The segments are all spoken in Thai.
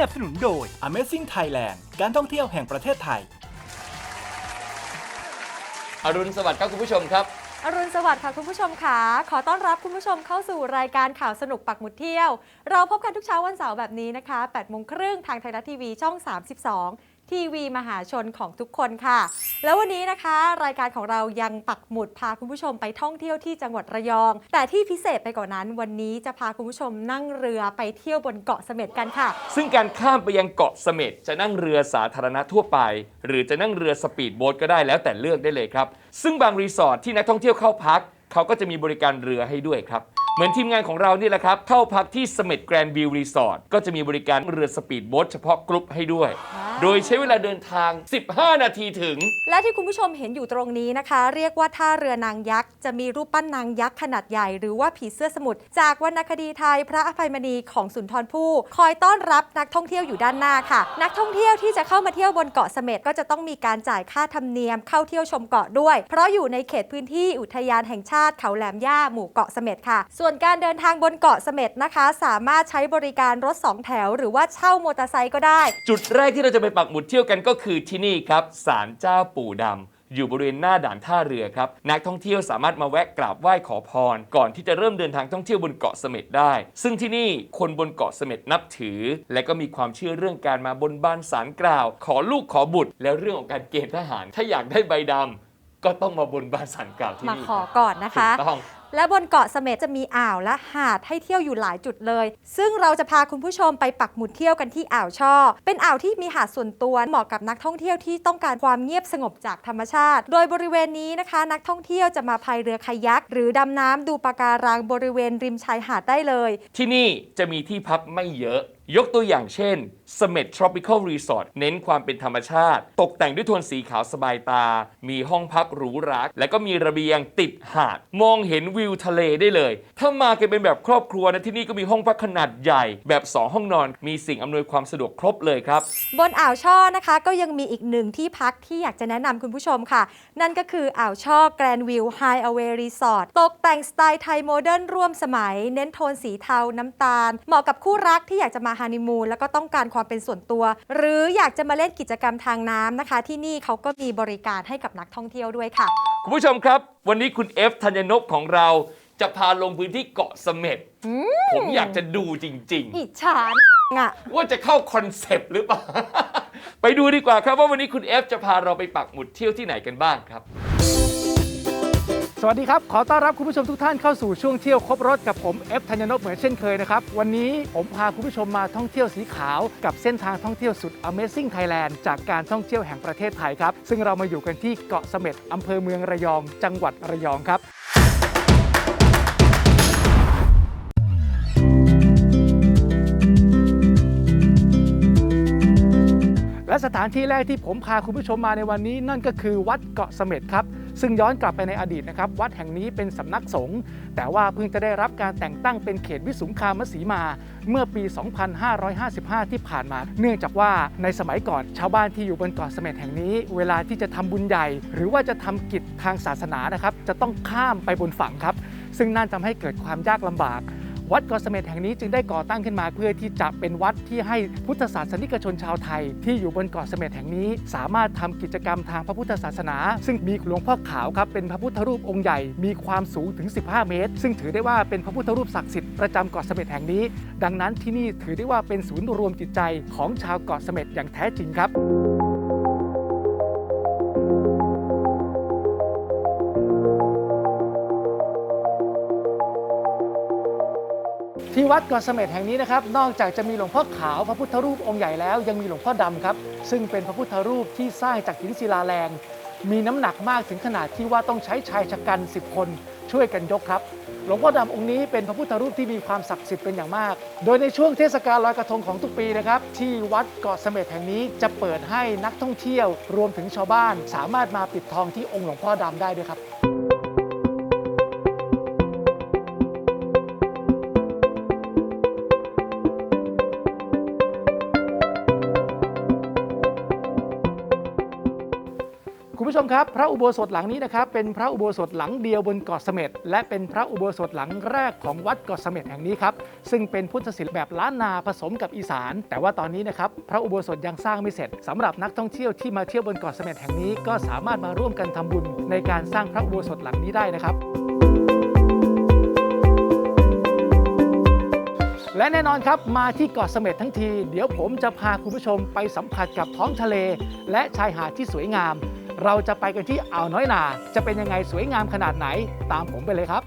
นับสนุนโดย Amazing Thailand การท่องเที่ยวแห่งประเทศไทย อรุณสวัสดิ์ครับคุณผู้ชมครับ อรุณสวัสดิ์ค่ะคุณผู้ชมค่ะ ขอต้อนรับคุณผู้ชมเข้าสู่รายการข่าวสนุกปักหมุดเที่ยว เราพบกันทุกเช้าวันเสาร์แบบนี้นะคะ8โมงครึ่งทางไทยรัฐทีวีช่อง 32 ทีวีมหาชนของทุกคนค่ะ แล้ววันนี้นะคะ รายการของเรายังปักหมุดพาคุณผู้ชมไปท่องเที่ยวที่จังหวัดระยอง แต่ที่พิเศษไปกว่านั้น วันนี้จะพาคุณผู้ชมนั่งเรือไปเที่ยวบนเกาะเสม็ดกันค่ะ ซึ่งการข้ามไปยังเกาะเสม็ดจะนั่งเรือสาธารณะทั่วไป หรือจะนั่งเรือสปีดโบ๊ทก็ได้แล้วแต่เลือกได้เลยครับ ซึ่งบางรีสอร์ทที่นักท่องเที่ยวเข้าพัก เขาก็จะมีบริการเรือให้ด้วยครับเหมือนทีมงานของเรานี่แหละครับ เข้าพักที่เสม็ดแกรนด์วิวรีสอร์ทก็จะมีบริการเรือสปีดโบ๊ทเฉพาะกรุ๊ปให้ด้วย ว้ โดยใช้เวลาเดินทาง 15 นาทีถึง และที่คุณผู้ชมเห็นอยู่ตรงนี้นะคะ เรียกว่าท่าเรือนางยักษ์ จะมีรูปปั้นนางยักษ์ขนาดใหญ่ หรือว่าผีเสื้อสมุทรจากวรรณคดีไทยพระอภัยมณีของสุนทรภู่คอยต้อนรับนักท่องเที่ยวอยู่ด้านหน้าค่ะ นักท่องเที่ยวที่จะเข้ามาเที่ยวบนเกาะเสม็ดก็จะต้องมีการจ่ายค่าธรรมเนียมเข้าเที่ยวชมเกาะด้วย เพราะอยู่ในเขตพื้นที่อุทยานแห่งชาติเขาแหลมย่าหมู่เกาะเสม็ดค่ะ ส่วนการเดินทางบนเกาะเสม็ดนะคะ สามารถใช้บริการรถสองแถว หรือว่าเช่ามอเตอร์ไซค์ก็ได้ จุดแรกที่เราจะไปปักหมุดเที่ยวกันก็คือที่นี่ครับศาลเจ้าปู่ดำอยู่บริเวณหน้าด่านท่าเรือครับ นักท่องเที่ยวสามารถมาแวะกราบไหว้ขอพร ก่อนที่จะเริ่มเดินทางท่องเที่ยวบนเกาะเสม็ดได้ ซึ่งที่นี่คนบนเกาะเสม็ดนับถือ และก็มีความเชื่อเรื่องการมาบนบานสารกล่าว ขอลูกขอบุตร แล้วเรื่องของการเกณฑ์ทหาร ถ้าอยากได้ใบดำก็ต้องมาบนบานสารกล่าวที่มานี่ขอก่อนนะคะถูกต้อง และบนเกาะเสม็ดจะมีอ่าวและหาดให้เที่ยวอยู่หลายจุดเลย ซึ่งเราจะพาคุณผู้ชมไปปักหมุดเที่ยวกันที่อ่าวช่อ เป็นอ่าวที่มีหาดส่วนตัวเหมาะกับนักท่องเที่ยวที่ต้องการความเงียบสงบจากธรรมชาติ โดยบริเวณนี้นะคะ นักท่องเที่ยวจะมาพายเรือคายักหรือดำน้ำดูปะการังบริเวณริมชายหาดได้เลย ที่นี่จะมีที่พักไม่เยอะ ยกตัวอย่างเช่น s m e t Tropical Resort เน้นความเป็นธรรมชาติ ตกแต่งด้วยโทนสีขาวสบายตา มีห้องพักหรูหราและก็มีระเบียงติดหาด มองเห็นวิวทะเลได้เลย ถ้ามากันเป็นแบบครอบครัวนะที่นี่ก็มีห้องพักขนาดใหญ่แบบ 2 ห้องนอน มีสิ่งอำนวยความสะดวกครบเลยครับ บนอ่าวช่อนะคะก็ยังมีอีกหนึ่งที่พักที่อยากจะแนะนำคุณผู้ชมค่ะ นั่นก็คืออ่าวช่อแกรนวิวไฮเอเวรีสอร์ทตกแต่งสไตล์ไทยโมเดิร์นร่วมสมัย เน้นโทนสีเทาน้ำตาล เหมาะกับคู่รักที่อยากจะมาฮันนีมูนแล้วก็ต้องการความเป็นส่วนตัว หรืออยากจะมาเล่นกิจกรรมทางน้ำนะคะ ที่นี่เขาก็มีบริการให้กับนักท่องเที่ยวด้วยค่ะ คุณผู้ชมครับ วันนี้คุณเอฟธัญญนพของเราจะพาลงพื้นที่เกาะเสม็ดผมอยากจะดูจริงๆอิจฉาอะว่าจะเข้าคอนเซปต์หรือเปล่า ไปดูดีกว่าครับว่าวันนี้คุณเอฟจะพาเราไปปักหมุดเที่ยวที่ไหนกันบ้างครับ สวัสดีครับ ขอต้อนรับคุณผู้ชมทุกท่านเข้าสู่ช่วงเที่ยวครบรถกับผมเอฟธัญนพเหมือนเช่นเคยนะครับ วันนี้ผมพาคุณผู้ชมมาท่องเที่ยวสีขาว กับเส้นทางท่องเที่ยวสุด Amazing Thailand จากการท่องเที่ยวแห่งประเทศไทยครับ ซึ่งเรามาอยู่กันที่เกาะเสม็ดอำเภอเมืองระยอง จังหวัดระยองครับและสถานที่แรกที่ผมพาคุณผู้ชมมาในวันนี้นั่นก็คือวัดเกาะเสม็ดครับ ซึ่งย้อนกลับไปในอดีตนะครับวัดแห่งนี้เป็นสำนักสงฆ์แต่ว่าเพิ่งจะได้รับการแต่งตั้งเป็นเขตวิสุงคามสีมา เมื่อปี 2555 ที่ผ่านมา เนื่องจากว่าในสมัยก่อนชาวบ้านที่อยู่บนเกาะเสม็ดแห่งนี้ เวลาที่จะทำบุญใหญ่ หรือว่าจะทำกิจทางศาสนานะครับจะต้องข้ามไปบนฝั่งครับ ซึ่งนั่นทำให้เกิดความยากลำบาก วัดเกาะเสม็ดแห่งนี้จึงได้ก่อตั้งขึ้นมาเพื่อที่จะเป็นวัดที่ให้พุทธศาสนิกชนชาวไทย ที่อยู่บนเกาะเสม็ดแห่งนี้ สามารถทำกิจกรรมทางพระพุทธศาสนา ซึ่งมีหลวงพ่อขาวครับเป็นพระพุทธรูปองค์ใหญ่มีความสูงถึง 15 เมตร ซึ่งถือได้ว่าเป็นพระพุทธรูปศักดิ์สิทธิ์ประจำเกาะเสม็ดแห่งนี้ ดังนั้นที่นี่ถือได้ว่าเป็นศูนย์รวมจิตใจของชาวเกาะเสม็ดอย่างแท้จริงครับ วัดเกาะเสม็ดแห่งนี้นะครับนอกจากจะมีหลวงพ่อขาวพระพุทธรูปองค์ใหญ่แล้ว ยังมีหลวงพ่อดำครับ ซึ่งเป็นพระพุทธรูปที่สร้างจากหินศิลาแรง มีน้ำหนักมากถึงขนาดที่ว่าต้องใช้ชายชะกัน 10 คน ช่วยกันยกครับหลวงพ่อดำองค์นี้เป็นพระพุทธรูปที่มีความศักดิ์สิทธิ์เป็นอย่างมาก โดยในช่วงเทศกาลลอยกระทงของทุกปีนะครับที่วัดเกาะเสม็ดแห่งนี้จะเปิดให้นักท่องเที่ยวรวมถึงชาวบ้าน สามารถมาปิดทองที่องค์หลวงพ่อดำได้ด้วยครับ คุณผู้ชมครับ พระอุโบสถหลังนี้นะครับเป็นพระอุโบสถหลังเดียวบนเกาะเสม็ดและเป็นพระอุโบสถหลังแรกของวัดเกาะเสม็ดแห่งนี้ครับซึ่งเป็นพุทธศิลป์แบบล้านนาผสมกับอีสาน แต่ว่าตอนนี้นะครับพระอุโบสถยังสร้างไม่เสร็จสำหรับนักท่องเที่ยวที่มาเที่ยวบนเกาะเสม็ดแห่งนี้ก็สามารถมาร่วมกันทำบุญในการสร้างพระอุโบสถหลังนี้ได้นะครับและแน่นอนครับมาที่เกาะเสม็ดทั้งที เดี๋ยวผมจะพาคุณผู้ชมไปสัมผัสกับท้องทะเล และชายหาดที่สวยงาม เราจะไปกันที่อ่าวน้อยนา จะเป็นยังไงสวยงามขนาดไหนตามผมไปเลยครับ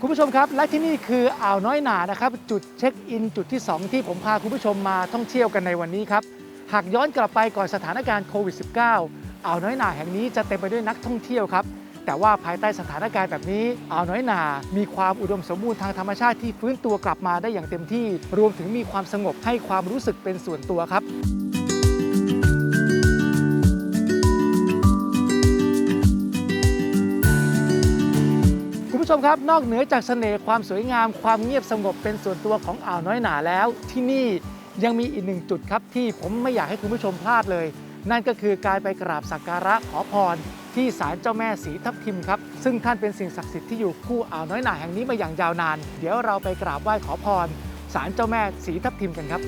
คุณผู้ชมครับ และที่นี่คืออ่าวน้อยหนานะครับ จุดเช็คอินจุดที่ 2 ที่ผมพาคุณผู้ชมมาท่องเที่ยวกันในวันนี้ครับ หากย้อนกลับไปก่อนสถานการณ์โควิด -19 อ่าวน้อยหนาแห่งนี้จะเต็มไปด้วยนักท่องเที่ยวครับ แต่ว่าภายใต้สถานการณ์แบบนี้อ่าวน้อยหนา มีความอุดมสมบูรณ์ทางธรรมชาติที่ฟื้นตัวกลับมาได้อย่างเต็มที่ รวมถึงมีความสงบให้ความรู้สึกเป็นส่วนตัวครับคุณผู้ชมครับนอกเหนือจากเสน่ห์ความสวยงามความเงียบสงบเป็นส่วนตัวของอ่าวน้อยหนาแล้ว ที่นี่ยังมีอีกหนึ่งจุดครับที่ผมไม่อยากให้คุณผู้ชมพลาดเลย นั่นก็คือการไปกราบสักการะขอพร ที่ศาลเจ้าแม่สีทับทิมครับ ซึ่งท่านเป็นสิ่งศักดิ์สิทธิ์ที่อยู่คู่อ่าวน้อยหนาแห่งนี้มาอย่างยาวนาน เดี๋ยวเราไปกราบไหว้ขอพรศาลเจ้าแม่สีทับทิมกันครับ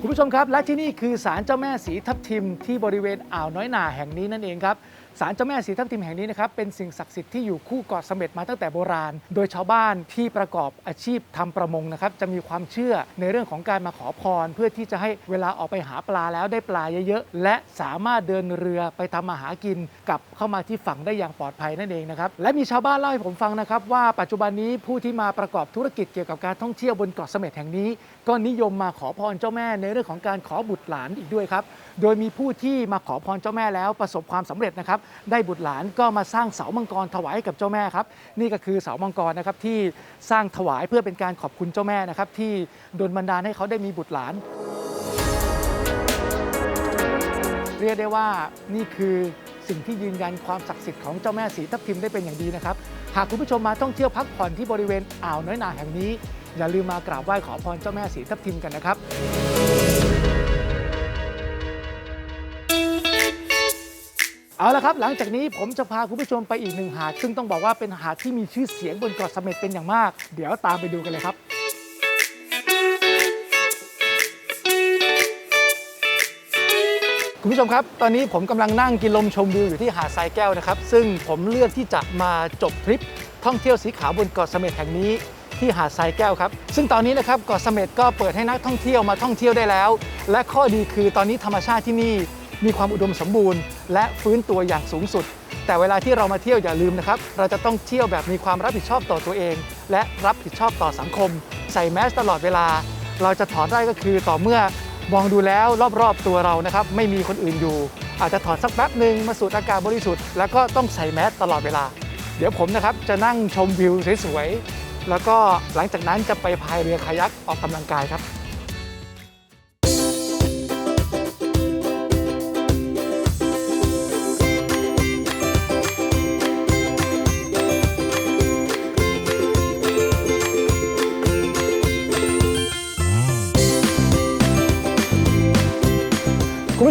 คุณผู้ชมครับ และที่นี่คือศาลเจ้าแม่สีทับทิมที่บริเวณอ่าวน้อยหนาแห่งนี้นั่นเองครับ ศาลเจ้าแม่สีทับทิมแห่งนี้นะครับเป็นสิ่งศักดิ์สิทธิ์ที่อยู่คู่เกาะเสม็ดมาตั้งแต่โบราณ โดยชาวบ้านที่ประกอบอาชีพทำประมงนะครับจะมีความเชื่อในเรื่องของการมาขอพร เพื่อที่จะให้เวลาออกไปหาปลาแล้วได้ปลาเยอะๆและสามารถเดินเรือไปทำมาหากินกลับเข้ามาที่ฝั่งได้อย่างปลอดภัยนั่นเองนะครับและมีชาวบ้านเล่าให้ผมฟังนะครับว่าปัจจุบันนี้ผู้ที่มาประกอบธุรกิจเกี่ยวกับการท่องเที่ยวบนเกาะเสม็ดแห่งนี้ก็นิยมมาขอพรเจ้าแม่ในเรื่องของการขอบุตรหลานอีกด้วยครับ โดยมีผู้ที่มาขอพรเจ้าแม่แล้วประสบความสำเร็จนะครับ ได้บุตรหลานก็มาสร้างเสามังกรถวายกับเจ้าแม่ครับ นี่ก็คือเสามังกรนะครับที่สร้างถวายเพื่อเป็นการขอบคุณเจ้าแม่นะครับ ที่ดลบันดาลให้เขาได้มีบุตรหลาน เรียกได้ว่านี่คือสิ่งที่ยืนยันความศักดิ์สิทธิ์ของเจ้าแม่สีทับทิมได้เป็นอย่างดีนะครับ หากคุณผู้ชมมาท่องเที่ยวพักผ่อนที่บริเวณอ่าวน้อยนาแห่งนี้ อย่าลืมมากราบไหว้ขอพรเจ้าแม่สีทับทิมกันนะครับเอาละครับหลังจากนี้ผมจะพาคุณผู้ชมไปอีกหนึ่งหาด ซึ่งต้องบอกว่าเป็นหาดที่มีชื่อเสียงบนเกาะเสม็ดเป็นอย่างมาก เดี๋ยวตามไปดูกันเลยครับ คุณผู้ชมครับ ตอนนี้ผมกำลังนั่งกินลมชมวิวอยู่ที่หาดทรายแก้วนะครับ ซึ่งผมเลือกที่จะมาจบทริปท่องเที่ยวสีขาวบนเกาะเสม็ดแห่งนี้ ที่หาดทรายแก้วครับ ซึ่งตอนนี้นะครับเกาะเสม็ดก็เปิดให้นักท่องเที่ยวมาท่องเที่ยวได้แล้ว และข้อดีคือตอนนี้ธรรมชาติที่นี่มีความอุดมสมบูรณ์ และฟื้นตัวอย่างสูงสุด แต่เวลาที่เรามาเที่ยวอย่าลืมนะครับ เราจะต้องเที่ยวแบบมีความรับผิดชอบต่อตัวเอง และรับผิดชอบต่อสังคม ใส่แมสตลอดเวลา เราจะถอนได้ก็คือต่อเมื่อมองดูแล้วรอบๆตัวเรานะครับไม่มีคนอื่นอยู่ อาจจะถอดสักแป๊บหนึ่งมาสูดอากาศบริสุทธิ์แล้วก็ต้องใส่แมสตลอดเวลา เดี๋ยวผมนะครับจะนั่งชมวิวสวยๆ แล้วก็หลังจากนั้นจะไปพายเรือคายักออกกำลังกายครับ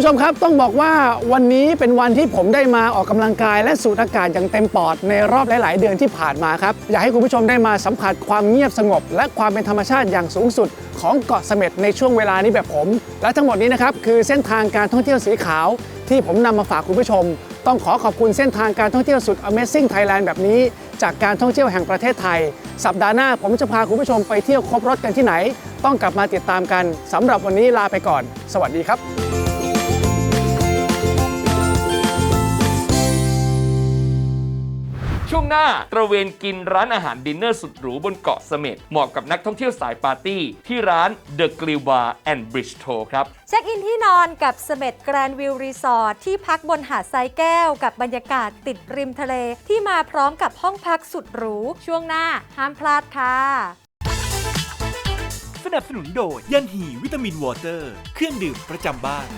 ผู้ชมครับต้องบอกว่าวันนี้เป็นวันที่ผมได้มาออกกำลังกายและสูดอากาศอย่างเต็มปอดในรอบหลาย ๆ เดือนที่ผ่านมาครับอยากให้คุณผู้ชมได้มาสัมผัสความเงียบสงบ และความเป็นธรรมชาติอย่างสูงสุด ของเกาะเสม็ดในช่วงเวลานี้แบบผม และทั้งหมดนี้นะครับคือเส้นทางการท่องเที่ยวสีขาว ที่ผมนำมาฝากคุณผู้ชม ต้องขอขอบคุณเส้นทางการท่องเที่ยวสุด Amazing Thailand แบบนี้ จากการท่องเที่ยวแห่งประเทศไทย สัปดาห์หน้าผมจะพาคุณผู้ชมไปเที่ยวครบรถกันที่ไหน ต้องกลับมาติดตามกันสำหรับวันนี้ลาไปก่อน สวัสดีครับ ช่วงหน้าตระเวนกินร้านอาหารดินเนอร์สุดหรูบนเกาะเสม็ดเหมาะกับนักท่องเที่ยวสายปาร์ตี้ ที่ร้าน The Grill Bar and Bistro ครับ เช็คอินที่นอนกับเสม็ดแกรนด์วิวรีสอร์ทที่พักบนหาดทรายแก้ว กับบรรยากาศติดริมทะเล ที่มาพร้อมกับห้องพักสุดหรูช่วงหน้าห้ามพลาดค่ะสนับสนุนโดยยันหีวิตามินวอเตอร์ เครื่องดื่มประจำบ้าน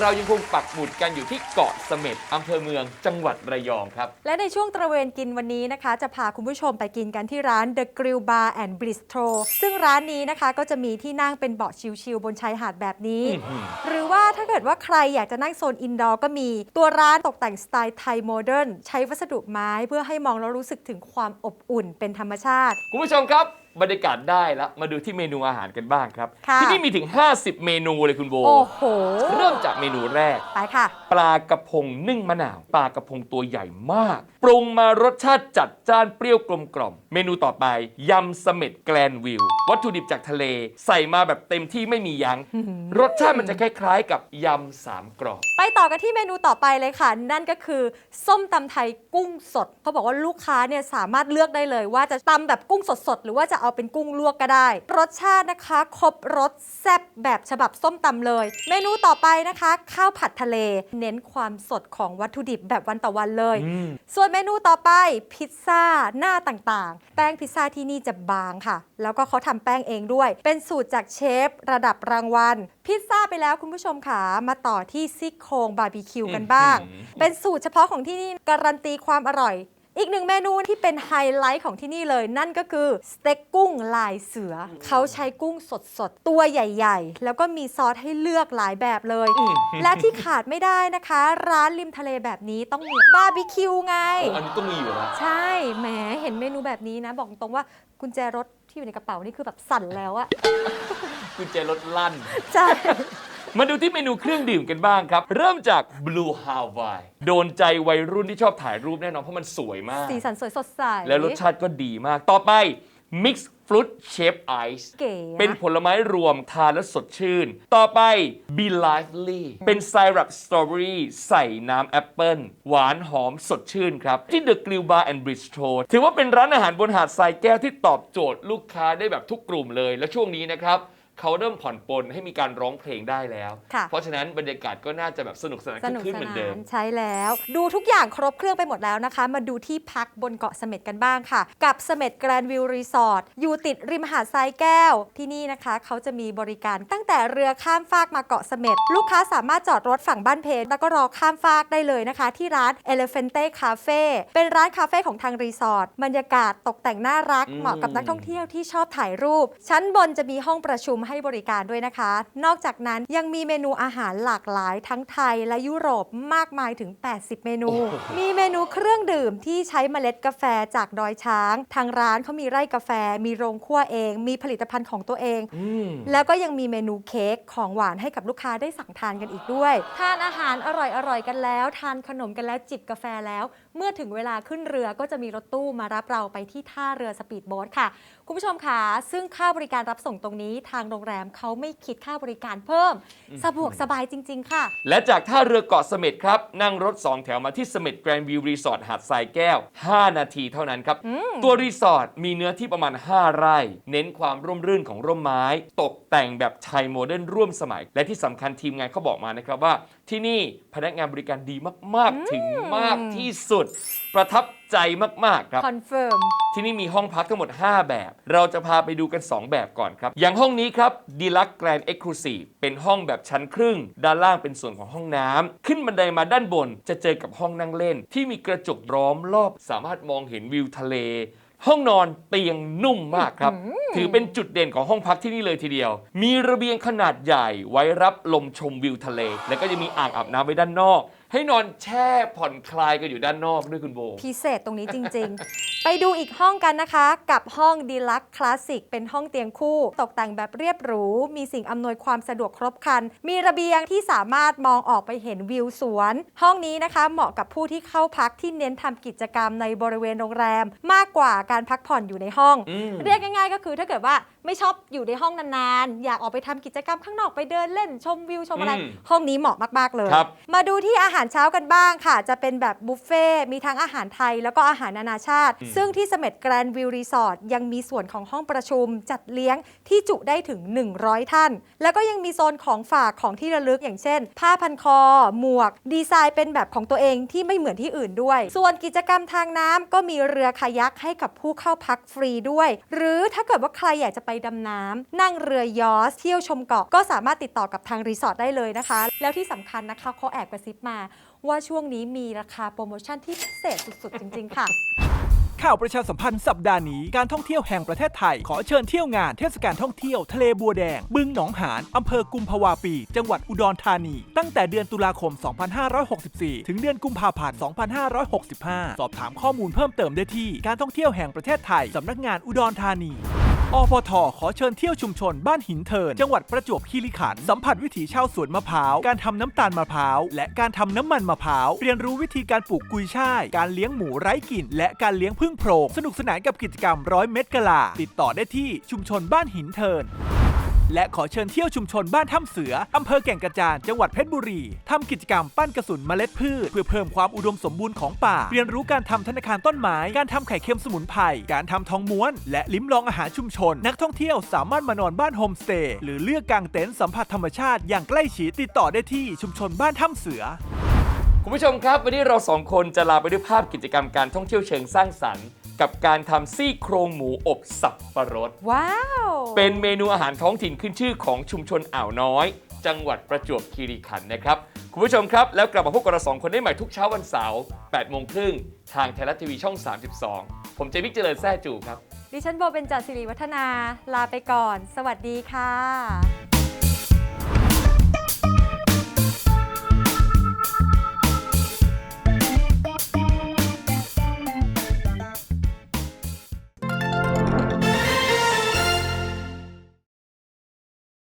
เรายังคงปักหมุดกันอยู่ที่เกาะเสม็ดอำเภอเมืองจังหวัดระยองครับ และในช่วงตระเวนกินวันนี้นะคะ จะพาคุณผู้ชมไปกินกันที่ร้าน The Grill Bar and Bistro ซึ่งร้านนี้นะคะก็จะมีที่นั่งเป็นเบาะชิลๆบนชายหาดแบบนี้อื้อหือหรือว่าถ้าเกิดว่าใครอยากจะนั่งโซนอินดอร์ก็มี ตัวร้านตกแต่งสไตล์ไทยโมเดิร์นใช้วัสดุไม้เพื่อให้มองแล้วรู้สึกถึงความอบอุ่นเป็นธรรมชาติ คุณผู้ชมครับ บรรยากาศได้แล้ว มาดูที่เมนูอาหารกันบ้างครับ ค่ะ ที่นี่มีถึง 50 เมนูเลยคุณโบ โอ้โหเริ่มจากเมนูแรก ไปค่ะ ปลากระพงนึ่งมะนาว ปลากระพงตัวใหญ่มาก ปรุงมารสชาติจัดจ้านเปรี้ยวกลมกล่อม เมนูต่อไปยำเสม็ดแกลนวิววัตถุดิบจากทะเลใส่มาแบบเต็มที่ไม่มียัง้งรสชาติมันจะคล้ายๆ กับยำสามกรอบ ไปต่อกันที่เมนูต่อไปเลยค่ะ นั่นก็คือส้มตำไทยกุ้งสดเขาบอกว่าลูกค้าเนี่ยสามารถเลือกได้เลยว่าจะตำแบบกุ้งสดๆหรือว่าจะเอาเป็นกุ้งลวกก็ได้ รสชาตินะคะ ครบรสแซ่บแบบฉบับส้มตำเลย เมนูต่อไปนะคะ ข้าวผัดทะเล เน้นความสดของวัตถุดิบแบบวันต่อวันเลยอืมส่วนเมนูต่อไปพิซซ่าหน้าต่างๆ แป้งพิซซ่าที่นี่จะบางค่ะ แล้วก็เขาทำแป้งเองด้วย เป็นสูตรจากเชฟระดับรางวัล พิซซ่าไปแล้วคุณผู้ชมค่ะ มาต่อที่ซี่โครงบาร์บีคิวกันบ้างอื้อหือเป็นสูตรเฉพาะของที่นี่การันตีความอร่อย อีกหนึ่งเมนูที่เป็นไฮไลท์ของที่นี่เลย นั่นก็คือสเต็กกุ้งลายเสือเขาใช้กุ้งสดๆ ตัวใหญ่ๆ แล้วก็มีซอสให้เลือกหลายแบบเลย และที่ขาดไม่ได้นะคะ ร้านริมทะเลแบบนี้ต้องมีบาร์บีคิวไง เอออันนี้ต้องมีอยู่แล้วใช่แหมเห็นเมนูแบบนี้นะ บอกตรงว่ากุญแจรถที่อยู่ในกระเป๋านี่คือแบบสั่นแล้วอะ กุญแจรถลั่น ใช่ มาดูที่เมนูเครื่องดื่มกันบ้างครับ เริ่มจาก Blue Hawaii โดนใจวัยรุ่นที่ชอบถ่ายรูปแน่นอนเพราะมันสวยมาก สีสันสวยสดใสแล้วรสชาติก็ดีมาก ต่อไป Mix Fruit Shape Ice เก๋อะเป็นผลไม้รวมทานแล้วสดชื่น ต่อไป Be Lively เป็นไซรัปสตรอเบอรี่ใส่น้ำแอปเปิลหวานหอมสดชื่นครับ ที่ The Grill Bar and Bistro ถือว่าเป็นร้านอาหารบนหาดทรายแก้วที่ตอบโจทย์ลูกค้าได้แบบทุกกลุ่มเลย และช่วงนี้นะครับ เขาเริ่มผ่อนปลนให้มีการร้องเพลงได้แล้ว ค่ะ เพราะฉะนั้นบรรยากาศก็น่าจะแบบสนุกสนานสนุกขึ้นสเหมือนนาเดิม นใช้แล้ว ดูทุกอย่างครบเครื่องไปหมดแล้วนะคะ มาดูที่พักบนเกาะเสม็ดกันบ้างค่ะ กับเสม็ดแกรนด์วิวรีสอร์ทอยู่ติดริมหาดทรายแก้ว ที่นี่นะคะ เขาจะมีบริการตั้งแต่เรือข้ามฟากมาเกาะเสม็ดลูกค้าสามารถจอดรถฝั่งบ้านเพแล้วก็รอข้ามฟากได้เลยนะคะ ที่ร้าน Elefante Cafe เป็นร้านคาเฟ่ของทางรีสอร์ทบรรยากาศตกแต่งน่ารักอืม เหมาะกับนักท่องเที่ยวที่ชอบถ่ายรูป ชั้นบนจะมีห้องประชุมให้บริการด้วยนะคะ นอกจากนั้นยังมีเมนูอาหารหลากหลายทั้งไทยและยุโรปมากมายถึง 80 เมนู มีเมนูเครื่องดื่มที่ใช้เมล็ดกาแฟจากดอยช้าง ทางร้านเขามีไร่กาแฟ มีโรงคั่วเอง มีผลิตภัณฑ์ของตัวเองอืมแล้วก็ยังมีเมนูเค้กของหวานให้กับลูกค้าได้สั่งทานกันอีกด้วยทานอาหารอร่อยๆกันแล้ว ทานขนมกันแล้วจิบกาแฟแล้ว เมื่อถึงเวลาขึ้นเรือก็จะมีรถตู้มารับเราไปที่ท่าเรือสปีดโบ๊ทค่ะคุณผู้ชมคะซึ่งค่าบริการรับส่งตรงนี้ ทางโรงแรมเขาไม่คิดค่าบริการเพิ่ม สะดวกสบายจริง ๆ ค่ะ และจากท่าเรือเกาะเสม็ดครับ นั่งรถ 2 แถวมาที่เสม็ดแกรนด์วิวรีสอร์ทหาดทรายแก้ว 5 นาทีเท่านั้นครับตัวรีสอร์ทมีเนื้อที่ประมาณ 5 ไร่ เน้นความร่มรื่นของร่มไม้ ตกแต่งแบบไทยโมเดิร์นร่วมสมัย และที่สำคัญทีมงานเขาบอกมานะครับว่า ที่นี่พนักงานบริการดีมาก ๆ ถึงมากที่สุด ประทับ ใจมากๆครับ คอนเฟิร์ม ที่นี่มีห้องพักทั้งหมด 5 แบบ เราจะพาไปดูกัน 2 แบบก่อนครับ อย่างห้องนี้ครับ d e l u x e Grand Exclusive เป็นห้องแบบชั้นครึ่ง ด้านล่างเป็นส่วนของห้องน้ำขึ้นบันไดมาด้านบนจะเจอกับห้องนั่งเล่น ที่มีกระจกล้อมรอบสามารถมองเห็นวิวทะเล ห้องนอนเตียงนุ่มมากครับ ถือเป็นจุดเด่นของห้องพักที่นี่เลยทีเดียว มีระเบียงขนาดใหญ่ไว้รับลมชมวิวทะเล แล้วก็จะมีอ่างอาบน้ำไว้ด้านนอก ให้นอนแช่ผ่อนคลายกันอยู่ด้านนอกด้วยคุณโบ พิเศษตรงนี้จริง ๆ ไปดูอีกห้องกันนะคะ กับห้องดีลักคลาสสิกเป็นห้องเตียงคู่ ตกแต่งแบบเรียบหรู มีสิ่งอำนวยความสะดวกครบครัน มีระเบียงที่สามารถมองออกไปเห็นวิวสวน ห้องนี้นะคะเหมาะกับผู้ที่เข้าพักที่เน้นทำกิจกรรมในบริเวณโรงแรมมากกว่าการพักผ่อนอยู่ในห้อง อืม เรียกง่ายๆ ก็คือถ้าเกิดว่าไม่ชอบอยู่ในห้องนานๆ อยากออกไปทำกิจกรรมข้างนอกไปเดินเล่นชมวิวชมอะไร อืมห้องนี้เหมาะมากๆเลย ครับมาดูที่อาหารเช้ากันบ้างค่ะ จะเป็นแบบบุฟเฟ่ต์มีทั้งอาหารไทยแล้วก็อาหารนานาชาติ อืม ซึ่งที่เสม็ดแกรนด์วิวรีสอร์ทยังมีส่วนของห้องประชุม จัดเลี้ยงที่จุได้ถึง 100 ท่าน แล้วก็ยังมีโซนของฝากของที่ระลึกอย่างเช่น ผ้าพันคอ หมวก ดีไซน์เป็นแบบของตัวเองที่ไม่เหมือนที่อื่นด้วย ส่วนกิจกรรมทางน้ำก็มีเรือคายักให้กับผู้เข้าพักฟรีด้วย หรือถ้าเกิดว่าใครอยากจะไปดำน้ำนั่งเรือยอชต์เที่ยวชมเกาะก็สามารถติดต่อกับทางรีสอร์ทได้เลยนะคะ แล้วที่สำคัญนะคะเขาแอบกระซิบมา ว่าช่วงนี้มีราคาโปรโมชั่นที่พิเศษสุดๆจริง ๆ ค่ะ ข่าวประชาสัมพันธ์สัปดาห์นี้การท่องเที่ยวแห่งประเทศไทย ขอเชิญเที่ยวงานเทศกาลท่องเที่ยวทะเลบัวแดง บึงหนองหานอำเภอกุมภาวาปี จังหวัดอุดรธานี ตั้งแต่เดือนตุลาคม 2564 ถึงเดือนกุมภาพันธ์ 2565 สอบถามข้อมูลเพิ่มเติมได้ที่การท่องเที่ยวแห่งประเทศไทยสำนักงานอุดรธานี อพทขอเชิญเที่ยวชุมชนบ้านหินเทิน จังหวัดประจวบคีรีขันธ์สัมผัสวิถีชาวสวนมะพร้าว การทำน้ำตาลมะพร้าว และการทำน้ำมันมะพร้าว เรียนรู้วิธีการปลูกกุยช่าย การเลี้ยงหมูไร้กลิ่น และการเลี้ยงพึ่งโพรง สนุกสนานกับกิจกรรมร้อยเม็ดกะลา ติดต่อได้ที่ชุมชนบ้านหินเทิน และขอเชิญเที่ยวชุมชนบ้านถ้ำเสือ อำเภอแก่งกระจานจังหวัดเพชรบุรีทำกิจกรรมปั้นกระสุนเมล็ดพืช เพื่อเพิ่มความอุดมสมบูรณ์ของป่า เรียนรู้การทำธนาคารต้นไม้ การทำไข่เค็มสมุนไพร การทำทองม้วน และลิ้มลองอาหารชุมชน นักท่องเที่ยวสามารถมานอนบ้านโฮมสเตย์หรือเลือกกางเต็นท์สัมผัสธรรมชาติอย่างใกล้ชิดติดต่อได้ที่ชุมชนบ้านถ้ำเสือคุณผู้ชมครับ วันนี้เราสองคนจะลาไปด้วยภาพกิจกรรมการท่องเที่ยวเชิงสร้างสรรค์ กับการทำซี่โครงหมูอบสับปะรด ว้าว เป็นเมนูอาหารท้องถิ่นขึ้นชื่อของชุมชนอ่าวน้อย จังหวัดประจวบคีรีขันธ์นะครับ คุณผู้ชมครับ แล้วกลับมาพบกับเราสองคนได้ใหม่ทุกเช้าวันเสาร์8โมงครึ่งทางไทยรัฐทีวีช่อง 32 ผมเจมิกเจริญแซ่จูครับ ดิฉันโบเป็นจ่าสิริวัฒนา ลาไปก่อน สวัสดีค่ะ